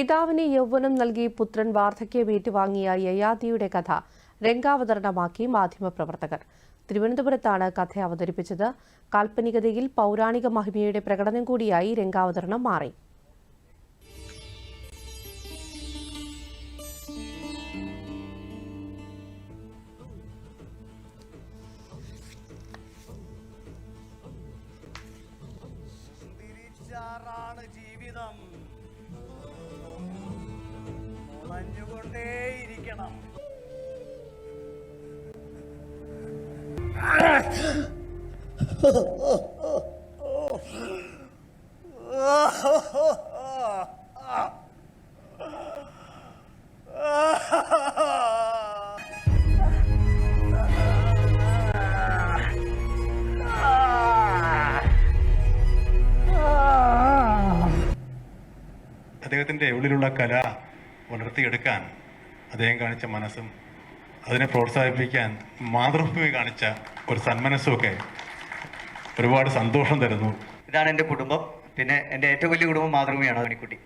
പിതാവിന് യൗവനം നൽകി പുത്രൻ വാർദ്ധക്യം ഏറ്റുവാങ്ങിയ യയാദിയുടെ കഥ രംഗാവതരണമാക്കി മാധ്യമപ്രവർത്തകർ. തിരുവനന്തപുരത്താണ് കഥ അവതരിപ്പിച്ചത്. കാൽപ്പനികതയിൽ പൗരാണിക മഹിമയുടെ പ്രകടനം കൂടിയായി രംഗാവതരണം മാറി. ജീവിതം. മുളഞ്ഞുകൊണ്ടേയിരിക്കണം അദ്ദേഹത്തിന്റെ ഉള്ളിലുള്ള കല ഉണർത്തിയെടുക്കാൻ അദ്ദേഹം കാണിച്ച മനസ്സും അതിനെ പ്രോത്സാഹിപ്പിക്കാൻ മാതൃഭൂമി കാണിച്ച ഒരു സന്മനസ്സുമൊക്കെ ഒരുപാട് സന്തോഷം തരുന്നു. ഇതാണ് എന്റെ കുടുംബം. പിന്നെ എന്റെ ഏറ്റവും വലിയ കുടുംബം മാതൃഭൂമിയാണ് മണിക്കുട്ടി.